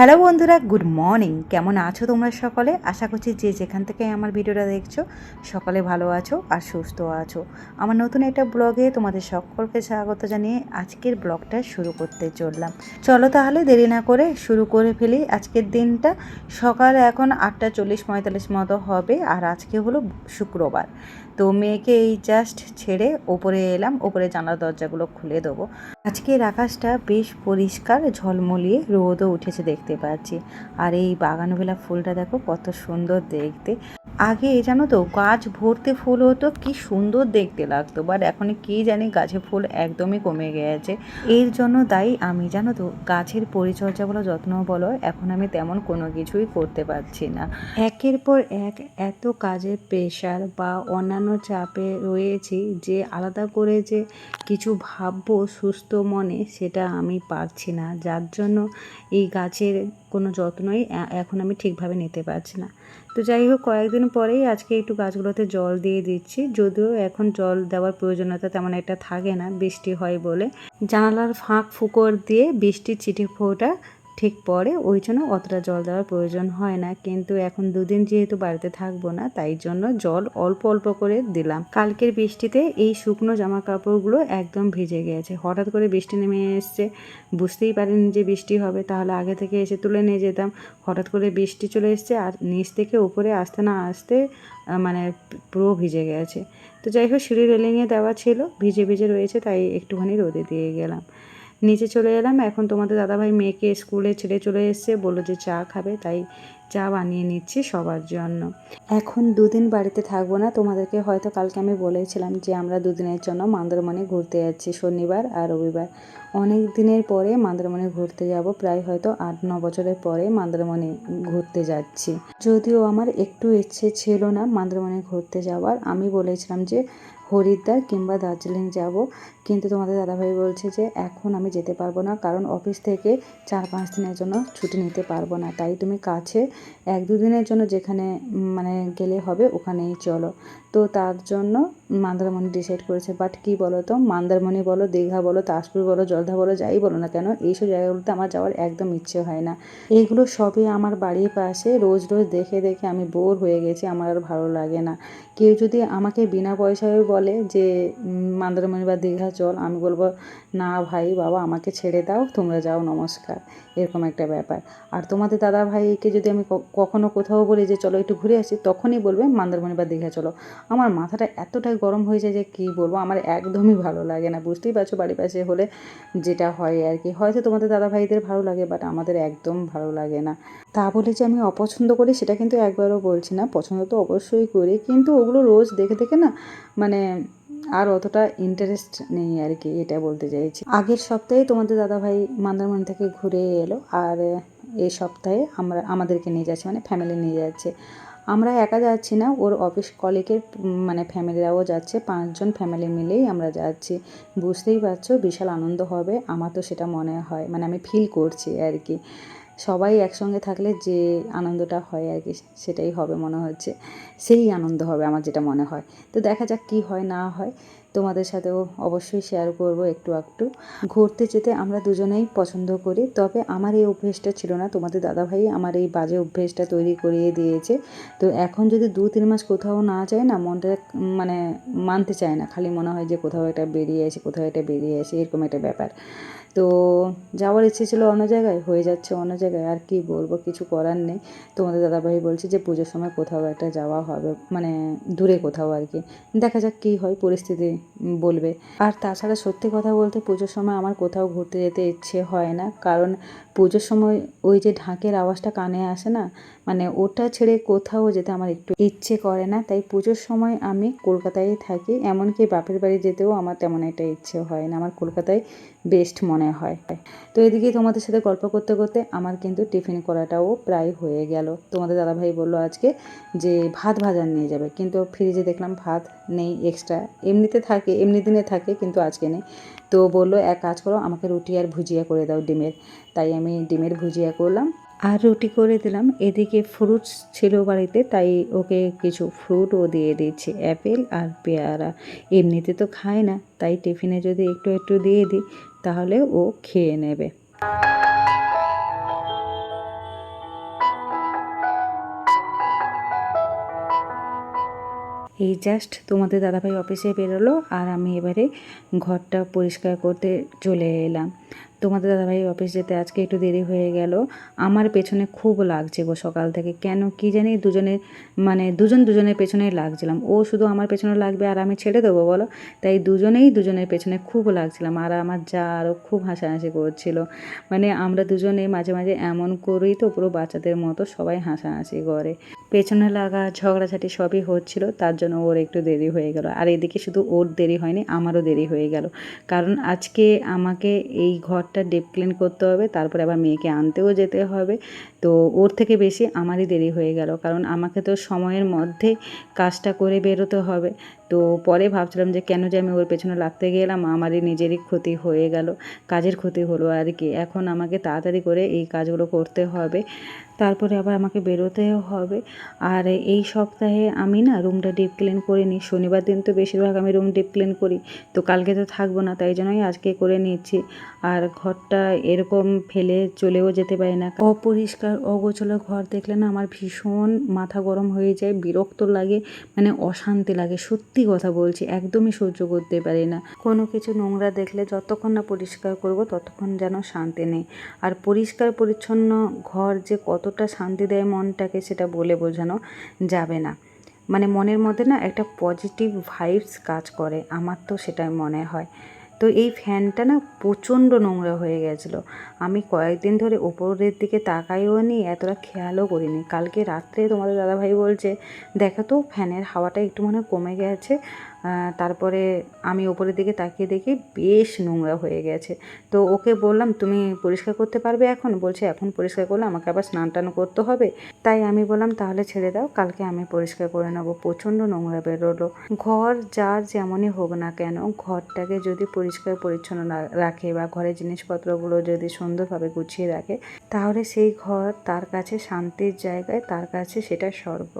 Hello বন্ধুরা, good morning. কেমন আছো তোমরা সকলে? আশা করছি যে যেখান থেকে আমার ভিডিওটা দেখছ, সকলে ভালো আছো আর সুস্থ আছো। আমার নতুন একটা ব্লগে তোমাদের সকলকে স্বাগত জানিয়ে আজকের ব্লগটা শুরু করতে চললাম। চলো তাহলে দেরি না করে শুরু করে ফেলি আজকের দিনটা। সকাল এখন আটটা চল্লিশ পঁয়তাল্লিশ মতো হবে আর আজকে হলো শুক্রবার। তো মেয়েকে এই জাস্ট ছেড়ে ওপরে এলাম, ওপরে জানালা দরজাগুলো খুলে দেবো। আজকের আকাশটা বেশ পরিষ্কার, ঝলমলিয়ে রোদও উঠেছে দেখতে পাচ্ছি। আর এই বাগানবেলা ফুলটা দেখো কত সুন্দর দেখতে। আগে জানো তো গাছ ভর্তি ফুল হতো, কি সুন্দর দেখতে লাগতো। বাট এখন কি জানি গাছে ফুল একদমই কমে গেছে। এর জন্য দায়ী আমি, জানো তো, গাছের পরিচর্যা বলো যত্ন বলো, এখন আমি তেমন কোনো কিছুই করতে পারছি না। একের পর এক এত কাজের প্রেশার বা অন্যান্য চাপে রয়েছি যে আলাদা করে যে কিছু ভাববো সুস্থ মনে সেটা আমি পারছি না। যার জন্য এই গাছের কোনো যত্নই এখন আমি ঠিকভাবে নিতে পারছি না। তো যাই হোক, কয়েকদিন পরেই আজকে একটু গাছগুলোতে জল দিয়ে দিচ্ছি। যদিও এখন জল দেওয়ার প্রয়োজনীয়তা তেমন একটা থাকে না, বৃষ্টি হয় বলে। জানালার ফাঁক ফুকর দিয়ে বৃষ্টির চিঠি ফোঁটা ঠিক পরে ওই জন্য অতটা জল দেওয়ার প্রয়োজন হয় না। কিন্তু এখন দুদিন যেহেতু বাড়িতে থাকব না, তাই জন্য জল অল্প অল্প করে দিলাম। কালকের বৃষ্টিতে এই শুকনো জামা কাপড়গুলো একদম ভিজে গেছে। হঠাৎ করে বৃষ্টি নেমে এসছে। বুঝতেই পারিনি যে বৃষ্টি হবে। তাহলে আগে থেকে এসে তুলে নিয়ে যেতাম। হঠাৎ করে বৃষ্টি চলে এসছে আর নিচ থেকে উপরে আসতে না আসতে মানে পুরো ভিজে গেছে। তো যাই হোক, সিঁড়ি রেলিংয়ে দেওয়া ছিল। ভিজে ভিজে রয়েছে, তাই একটুখানি রোদে দিয়ে গেলাম। নিচে চলে এলাম। এখন তোমাদের দাদাভাই মেয়েকে স্কুলে ছেড়ে চলে এসছে। বলল যে চা খাবে, তাই চা বানিয়ে নিচ্ছি সবার জন্য। এখন দুদিন বাড়িতে থাকব না। তোমাদেরকে হয়তো কালকে আমি বলেছিলাম যে আমরা দুদিনের জন্য মন্দারমণি ঘুরতে যাচ্ছি, শনিবার আর রবিবার। অনেক দিনের পরে মন্দারমণি ঘুরতে যাব। প্রায় হয়তো আট, ন বছরের পরে মন্দারমণি ঘুরতে যাচ্ছি। যদিও আমার একটু ইচ্ছে ছিল না মন্দারমণি ঘুরতে যাওয়ার। আমি বলেছিলাম যে হরিদ্বার কিংবা দার্জিলিং যাব, কিন্তু তোমাদের দাদাভাই বলছে যে এখন আমি যেতে পারব না, কারণ অফিস থেকে চার পাঁচ দিনের জন্য ছুটি নিতে পারব না। তাই তুমি কাছে এক দুদিনের জন্য যেখানে মানে গেলে হবে ওখানেই চলো। তো তার জন্য মন্দারমণি ডিসাইড করেছে। বাট কি বলো তো মন্দারমণি বলো, দীঘা বলো, তাজপুর বলো, জলধা বলো, যাই বলো না কেন, এইসব জায়গাগুলোতে আমার যাওয়ার একদম ইচ্ছে হয় না। এইগুলো সবই আমার বাড়ির পাশে রোজ রোজ দেখে দেখে আমি বোর হয়ে গেছি, আমার আর ভালো লাগে না। কেউ যদি আমাকে বিনা পয়সায় বলে যে মন্দারমণি বা দীঘা চল আমি বলব না ভাই, বাবা, আমাকে ছেড়ে দাও, তোমরা যাও, নমস্কার, এরকম একটা ব্যাপার। আর তোমাদের দাদা ভাইকে যদি আমি কখনো কোথাও বলি যে, চলো একটু ঘুরে আসি, তখনই বলবে, মন্দারমণি বা দীঘা চলো। আমার মাথাটা এতটাই গরম হয়ে যায় যে, কী বলব, আমার একদমই ভালো লাগে না। বুঝতেই পারছ, বাড়ির পাশে হলে যেটা হয় আর কি। হয়তো তোমাদের দাদা ভাইদের ভালো লাগে বাট আমাদের একদম ভালো লাগে না। তা বলে যে, আমি অপছন্দ করি, সেটা কিন্তু একবারও বলছি না। পছন্দ তো অবশ্যই করি, কিন্তু ওগুলো রোজ দেখে দেখে না মানে আর অতটা ইন্টারেস্ট নেই আর কি এটা বলতে চাইছি। আগের সপ্তাহে তোমাদের দাদাভাই মন্দারমণি থেকে ঘুরে এলো, আর এই সপ্তাহে আমরা, আমাদেরকে নিয়ে যাচ্ছে মানে ফ্যামিলি নিয়ে যাচ্ছে। আমরা একা যাচ্ছি না, ওর অফিস কলিগের মানে ফ্যামিলিরাও যাচ্ছে, পাঁচজন ফ্যামিলি মিলেই আমরা যাচ্ছি। বুঝতেই পারছ, বিশাল আনন্দ হবে, আমার তো সেটা মনে হয় মানে আমি ফিল করছি আর কি সবাই একসঙ্গে থাকলে যে আনন্দটা হয় আর কি, সেটাই হবে মনে হচ্ছে। সেই আনন্দ হবে আমার যেটা মনে হয়। তো দেখা যাক কি হয়, না হয়। তোমাদের সাথেও অবশ্যই শেয়ার করব একটু একটু ঘুরতে যেতে আমরা দুজনেই পছন্দ করি, তবে আমার এই অভ্যেসটা ছিল না। তোমাদের দাদাভাই আমার এই বাজে অভ্যেসটা তৈরি করিয়ে দিয়েছে। তো এখন যদি দু তিন মাস কোথাও না যায় না, মনটা মানে মানতে চায় না। খালি মনে হয় যে কোথাও একটা বেরিয়ে আসে, কোথাও একটা বেরিয়ে আসে, এরকম একটা ব্যাপার। তো যাওয়ার ইচ্ছে ছিল অন্য জায়গায়, হয়ে যাচ্ছে অন্য জায়গায়, আর কি বলব, কিছু করার নেই। তোমাদের দাদাভাই বলছে যে পুজোর সময় কোথাও একটা যাওয়া হবে মানে দূরে কোথাও আর কি। দেখা যাক কী হয়, পরিস্থিতি বলবে। আর তাছাড়া সত্যি কথা বলতে পুজোর সময় আমার কোথাও ঘুরতে যেতে ইচ্ছে হয় না, কারণ পুজোর সময় ওই যে ঢাকের আওয়াজটা কানে আসে না মানে ওটা ছেড়ে কোথাও যেতে আমার একটু ইচ্ছে করে না। তাই পুজোর সময় আমি কলকাতায় থাকি, এমনকি বাপের বাড়ি যেতেও আমার তেমন একটা ইচ্ছে হয় না। আমার কলকাতায় বেস্ট মনে হয়। তো এদিকে তোমাদের সাথে গল্প করতে করতে আমার কিন্তু টিফিন করাটাও প্রায় হয়ে গেল। তোমাদের দাদাভাই বলল আজকে যে ভাত ভাজা নিয়ে যাবে। কিন্তু ফ্রিজে দেখলাম ভাত নেই এক্সট্রা এমনিতে থাকে, এমনি দিনে থাকে কিন্তু আজকে নেই। তো বলল, এক কাজ করো, আমাকে রুটি আর ভুজিয়া করে দাও ডিমের। তাই আমি ডিমের ভুজিয়া করলাম। আর রুটি করে দিলাম। এদিকে ফ্রুটস ছিল বাড়িতে, তাই ওকে কিছু ফ্রুটও দিয়ে দিচ্ছি অ্যাপেল আর পেয়ারা। এমনিতে তো খায় না, তাই টিফিনে যদি একটু একটু দিয়ে দিই তাহলে ও খেয়ে নেবে। এই জাস্ট তোমাদের দাদাভাই অফিসে বেরোলো আর আমি এবারে ঘরটা পরিষ্কার করতে চলে এলাম। তোমাদের দাদাভাই অফিস যেতে আজকে একটু দেরি হয়ে গেল। আমার পেছনে খুব লাগছে গো সকাল থেকে। কেন কি জানি দুজনের মানে দুজন দুজনের পেছনেই লাগছিলাম। ও শুধু আমার পেছনে লাগবে আর আমি ছেড়ে দেবো বলো? তাই দুজনেই দুজনের পেছনে খুব লাগছিলাম। আর আমার যা আরও খুব হাসাহাসি করছিল। মানে আমরা দুজনে মাঝে মাঝে এমন করেই তো পুরো বাচ্চাদের মতো সবাই হাসাহাসি করে। পেছনে লাগা, ঝগড়াঝাটি সবই হচ্ছিল, তার জন্য ওর একটু দেরি হয়ে গেল। আর এদিকে শুধু ওর দেরি হয়নি, আমারও দেরি হয়ে গেল। কারণ আজকে আমাকে এই ঘরটা ডিপ ক্লিন করতে হবে তারপরে আবার মেয়েকে আনতেও যেতে হবে। তো ওর থেকে বেশি আমারই দেরি হয়ে গেল। কারণ আমাকে তো সময়ের মধ্যে কাজটা করে বেরোতে হবে। তো পরে ভাবছিলাম যে কেন যে আমি ওর পেছনে লাগতে গেলাম, আমারই নিজেরই ক্ষতি হয়ে গেল, কাজের ক্ষতি হলো আর কি। এখন আমাকে তাড়াতাড়ি করে এই কাজগুলো করতে হবে। তারপরে আবার আমাকে বেরোতেও হবে। আর এই সপ্তাহে আমি না রুমটা ডিপ ক্লিন করিনি। শনিবার দিন তো বেশিরভাগ আমি রুম ডিপ ক্লিন করি। তো কালকে তো থাকব না, তাই জন্যই আজকে করে নিচ্ছি। আর ঘরটা এরকম ফেলে চলেও যেতে পারি না। অপরিষ্কার অগোছলো ঘর দেখলে না আমার ভীষণ মাথা গরম হয়ে যায়, বিরক্ত লাগে মানে অশান্তি লাগে। সত্যি কথা বলছি, একদমই সহ্য করতে পারি না। কোনো কিছু নোংরা দেখলে যতক্ষণ না পরিষ্কার করব, ততক্ষণ যেন শান্তি নেই। আর পরিষ্কার, পরিচ্ছন্ন ঘর যে কতটা শান্তি দেয় মনটাকে সেটা বলে বোঝানো যাবে না। মানে মনের মধ্যে না একটা পজিটিভ ভাইবস কাজ করে, আমার তো সেটাই মনে হয়। তো এই ফ্যানটা না প্রচণ্ড নোংরা হয়ে গেছিল। আমি কয়েকদিন ধরে ওপরের দিকে তাকাইও নি, এতটা খেয়ালও করিনি। কালকে রাত্রে তোমাদের দাদাভাই বলছে, দেখো তো ফ্যানের হাওয়াটা একটু মনে কমে গেছে তারপরে আমি ওপরের দিকে তাকিয়ে দেখি বেশ নোংরা হয়ে গেছে। তো ওকে বললাম, তুমি পরিষ্কার করতে পারবে এখন? বলছে, এখন পরিষ্কার করলে আমাকে আবার স্নান টান করতে হবে। তাই আমি বললাম, তাহলে ছেড়ে দাও, কালকে আমি পরিষ্কার করে নেব। প্রচণ্ড নোংরা বেরোলো। ঘর যার যেমনই হোক না কেন, ঘরটাকে যদি পরিষ্কার পরিচ্ছন্ন রাখে বা ঘরের জিনিসপত্রগুলো যদি সুন্দরভাবে গুছিয়ে রাখে, তাহলে সেই ঘর তার কাছে শান্তির জায়গায়, তার কাছে সেটা স্বর্গ।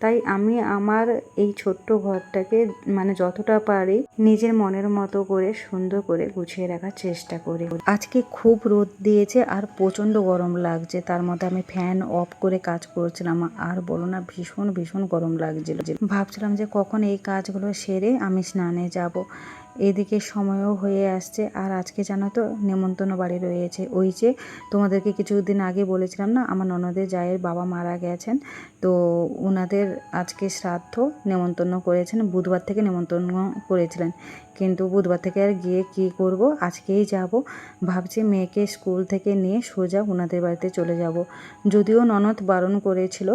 তাই আমি আমার এই ছোট্ট ঘরটাকে মানে যতটা পারি নিজের মনের মতো করে, সুন্দর করে গুছিয়ে রাখার চেষ্টা করি। আজকে খুব রোদ দিয়েছে আর প্রচণ্ড গরম লাগছে। তার মধ্যে আমি ফ্যান অফ করে কাজ করছিলাম। আর বলো না, ভীষণ ভীষণ গরম লাগছিল। ভাবছিলাম যে কখন এই কাজগুলো সেরে আমি স্নানে যাব। এদিকে সময়ও হয়ে আসছে আর আজকে জানো তো নেমন্তন্ন বাড়ি রয়েছে। ওই যে তোমাদেরকে কিছুদিন আগে বলেছিলাম না, আমার ননদের জায়ের বাবা মারা গেছেন। তো ওনাদের আজকে শ্রাদ্ধ নেমন্তন্ন করেছেন, বুধবার থেকে নেমন্তন্ন করেছিলেন। কিন্তু বুধবার থেকে আর গিয়ে কি করব? আজকেই যাব। ভাবছি মেয়েকে স্কুল থেকে নিয়ে সোজা ওনাদের বাড়িতে চলে যাব। যদিও ননদ বারণ করেছিল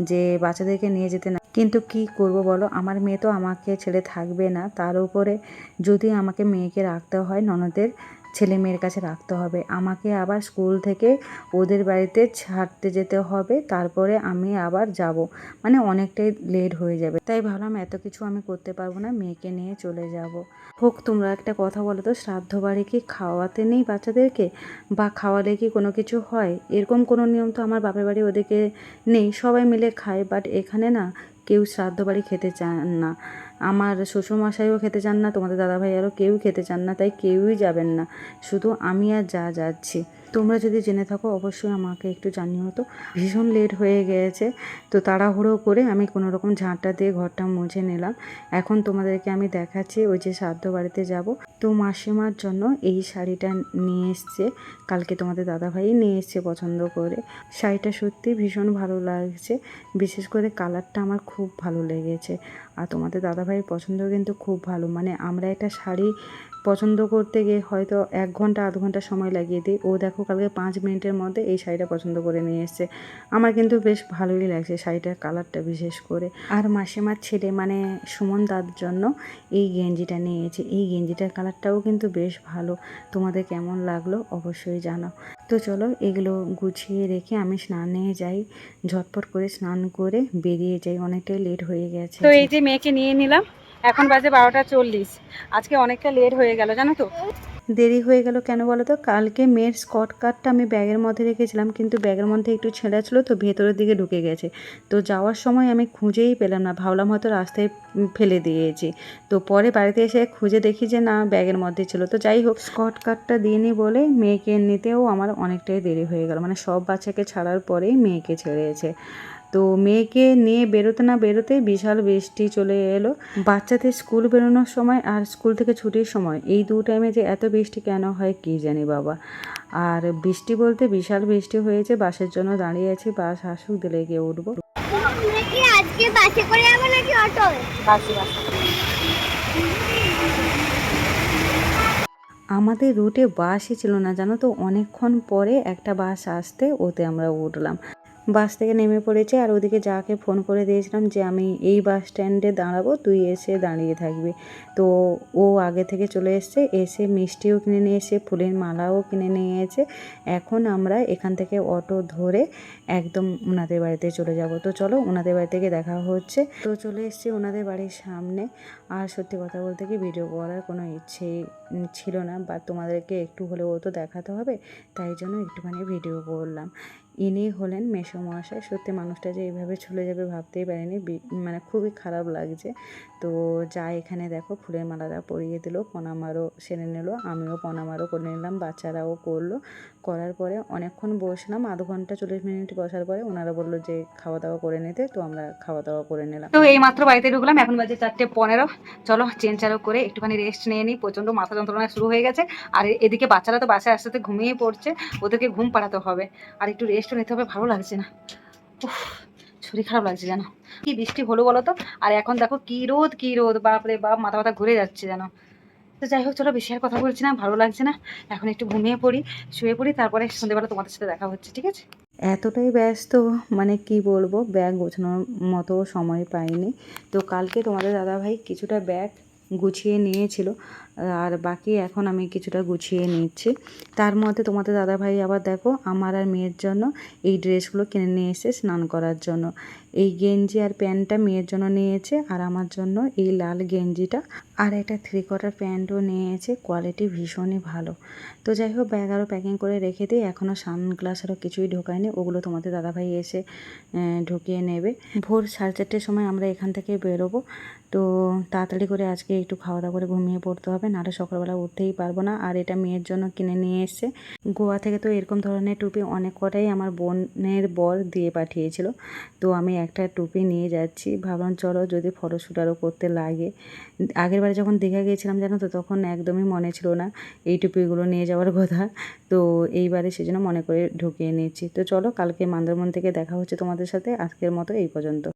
যে বাচ্চাদেরকে নিয়ে যেতে না কিন্তু কি করব বলো? আমার মেয়ে তো আমাকে ছেড়ে থাকবে না। তার উপরে যদি আমাকে মেয়েকে রাখতে হয়, ননদের ছেলে মেয়ের কাছে রাখতে হবে। আমাকে আবার স্কুল থেকে ওদের বাড়িতে ছাড়তে যেতে হবে। তারপরে আমি আবার যাব। মানে অনেকটাই লেট হয়ে যাবে। তাই ভাবলাম এত কিছু আমি করতে পারব না, মেয়েকে নিয়ে চলে যাব। হোক, তোমরা একটা কথা বলো তো, শ্রাদ্ধ বাড়ি কি খাওয়াতে নেই বাচ্চাদেরকে? বা খাওয়ালে কি কোনো কিছু হয়? এরকম কোনো নিয়ম তো আমার বাপের বাড়ি ওদেরকে নেই। সবাই মিলে খায় বাট এখানে না কেউ শ্রাদ্ধ বাড়ি খেতে চান না। আমার শ্বশুরমশাইও খেতে চান না, তোমাদের দাদাভাই আরও কেউ খেতে চান না, তাই কেউই যাবেন না। শুধু আমি আর যা যাচ্ছি। তোমরা যদি জেনে থাকো, অবশ্যই আমাকে একটু জানিও তো। ভীষণ লেট হয়ে গিয়েছে তো তাড়াহুড়ো করে আমি কোনো রকম ঝাঁটটা দিয়ে ঘরটা মুছে নিলাম। এখন তোমাদেরকে আমি দেখাচ্ছি ওই যে শ্রাদ্ধ বাড়িতে যাব। তো মাসিমার জন্য এই শাড়িটা নিয়ে এসছে, কালকে তোমাদের দাদাভাই নিয়ে এসছে পছন্দ করে। শাড়িটা সত্যি ভীষণ ভালো লাগছে, বিশেষ করে কালারটা আমার খুব ভালো লেগেছে। আর তোমাদের দাদাভাইয়ের পছন্দ কিন্তু খুব ভালো মানে আমরা একটা শাড়ি পছন্দ করতে গিয়ে হয়তো এক ঘণ্টা, আধ ঘণ্টা সময় লাগিয়ে দিই। ও দেখো কালকে পাঁচ মিনিটের মধ্যে এই শাড়িটা পছন্দ করে নিয়ে এসছে। আমার কিন্তু বেশ ভালোই লাগছে শাড়িটার কালারটা বিশেষ করে। আর মাসিমার ছেলে মানে সুমন দার জন্য এই গেঞ্জিটা নিয়েছে। এই গেঞ্জিটার কালারটাও কিন্তু বেশ ভালো। তোমাদের কেমন লাগল অবশ্যই জানাও। তো চলো এগুলো গুছিয়ে রেখে আমি স্নানে যাই। ঝটপট করে স্নান করে বেরিয়ে যাই। অনেকটাই লেট হয়ে গেছে। তো এই যে মেয়েকে নিয়ে নিলাম। এখন বাজে বারোটা চল্লিশ। আজকে অনেকটা লেট হয়ে গেল, জানো তো? দেরি হয়ে গেল কেন বলো তো? কালকে মেয়ের স্কট কার্ডটা আমি ব্যাগের মধ্যে রেখেছিলাম, কিন্তু ব্যাগের মধ্যে একটু ছেঁড়া ছিল তো ভেতরের দিকে ঢুকে গেছে। তো যাওয়ার সময় আমি খুঁজেই পেলাম না, ভাবলাম হয়তো রাস্তায় ফেলে দিয়েছি। তো পরে বাড়িতে এসে খুঁজে দেখি যে না, ব্যাগের মধ্যে ছিল। তো যাই হোক, স্কট কার্ডটা দিয়ে নি বলে মেয়েকে নিতেও আমার অনেকটাই দেরি হয়ে গেল। মানে সব বাচ্চাকে ছাড়ার পরেই মেয়েকে ছেড়েছে। তো মেয়েকে নিয়ে বেরোতে না বেরোতে বিশাল বৃষ্টি চলে এলো। বাচ্চাদের স্কুল বেরোনোর সময় আর স্কুল থেকে ছুটির সময়। এই দু টাইমে যে এত বৃষ্টি কেন হয় কী জানি বাবা। আর বৃষ্টি বলতে বিশাল বৃষ্টি হয়েছে বাসের জন্য দাঁড়িয়ে আছি বাস আসুক দিলে গিয়ে উঠবো। আজকে বাসে করে যাব নাকি অটো? বাসি বাসি। আমাদের রুটে বাসই ছিল না জানো তো? অনেকক্ষণ পরে একটা বাস আসতে ওতে আমরা উঠলাম। বাস থেকে নেমে পড়েছে আর ওদিকে যাকে ফোন করে দিয়েছিলাম যে আমি এই বাস স্ট্যান্ডে দাঁড়াবো, তুই এসে দাঁড়িয়ে থাকবি। তো ও আগে থেকে চলে এসছে, এসে মিষ্টিও কিনে নিয়ে এসে ফুলের মালাও কিনে নিয়ে এখন আমরা এখান থেকে অটো ধরে একদম ওনাদের বাড়িতে চলে যাব। তো চলো ওনাদের বাড়ি থেকে দেখা হচ্ছে। তো চলে এসেছি ওনাদের বাড়ির সামনে। আর সত্যি কথা বলতে কি ভিডিও করার কোনো ইচ্ছে ছিল না বা তোমাদেরকে একটু হলেও তো দেখাতে হবে, তাই জন্য একটুখানি ভিডিও করলাম। ইনি হলেন মেসো মহাশয় সত্যি মানুষটা যে এইভাবে চলে যাবে ভাবতেই পারিনি। মানে খুবই খারাপ লাগছে। তো যা এখানে দেখো, ফুলের মালাটা পরিয়ে দিল, পনামারও সেরে নিল, আমিও পনামারও করে নিলাম, বাচ্চারাও করল। করার পরে অনেকক্ষণ বসলাম, আধ ঘণ্টা চল্লিশ মিনিট বসার পরে ওনারা বলল যে খাওয়া দাওয়া করে নিতে, তো আমরা খাওয়া দাওয়া করে নিলাম। তো এই মাত্র বাড়িতে ঢুকলাম, এখন বাজে চারটে পনেরো। চলো চেন চারো করে একটুখানি রেস্ট নিয়ে নিই। প্রচণ্ড মাথা যন্ত্রণা শুরু হয়ে গেছে। আর এদিকে বাচ্চারা তো বাসায় আসতে ঘুমিয়ে পড়ছে, ওদেরকে ঘুম পাড়াতে হবে। আর একটু রেস্টও নিতে হবে ভালো লাগছে না। উফ, শরীর খারাপ লাগছে জানো কি বৃষ্টি হলো বলো তো? আর এখন দেখো কি রোদ কি রোদ। বাপরে বাপ মাথা মাথা ঘুরে যাচ্ছে জানো তো যাই হোক চলো বেশি আর কথা বলছি না ভালো লাগছে না। এখন একটু ঘুমিয়ে পড়ি শুয়ে পড়ি তারপরে সন্ধ্যেবেলা তোমাদের সাথে দেখা হচ্ছে ঠিক আছে? এতটাই ব্যস্ত মানে কি বলব ব্যাগ গোছানোর মতো সময় পাইনি। তো কালকে তোমাদের দাদাভাই কিছুটা ব্যাগ গুছিয়ে নিয়েছিল। আর বাকি এখন আমি কিছুটা গুছিয়ে নিচ্ছি। তার মধ্যে তোমাদের দাদাভাই আবার দেখো আমার আর মেয়ের জন্য এই ড্রেসগুলো কিনে নিয়ে এসে স্নান করার জন্য। এই গেঞ্জি আর প্যান্টটা মেয়ের জন্য নিয়েছে আর আমার জন্য এই লাল গেঞ্জিটা। আর একটা থ্রি কোয়ার্টার প্যান্টও নিয়েছে কোয়ালিটি ভীষণই ভালো। তো যাই হোক ব্যাগ আরও প্যাকিং করে রেখে দিই এখনও সানগ্লাস আরও কিছুই ঢোকায়নি, ওগুলো তোমাদের দাদাভাই এসে ঢুকিয়ে নেবে। ভোর সাড়ে চারটের সময় আমরা এখান থেকে বেরোবো, তো তাড়াতাড়ি করে আজকে একটু খাওয়া দাওয়া করে ঘুমিয়ে পড়তে হবে। নাহলে সকালবেলা উঠতেই পারব না। আর এটা মেয়ের জন্য কিনে নিয়ে এসছে। গোয়া থেকে তো এরকম ধরনের টুপি অনেক কটাই আমার বোনের বর দিয়ে পাঠিয়েছিল। তো আমি একটা টুপি নিয়ে যাচ্ছি। ভাবলাম, চলো যদি ফটোশ্যুট আরও করতে লাগে। আগের বারে যখন দীঘা গিয়েছিলাম, জানো তো, তখন একদমই মনে ছিল না এই টুপিগুলো নিয়ে যাওয়ার কথা। তো এইবারে সেজন্য মনে করে ঢুকিয়ে নিয়েছি তো চলো, কালকে মান্দারমন থেকে দেখা হচ্ছে তোমাদের সাথে। আজকের মতো এই পর্যন্ত।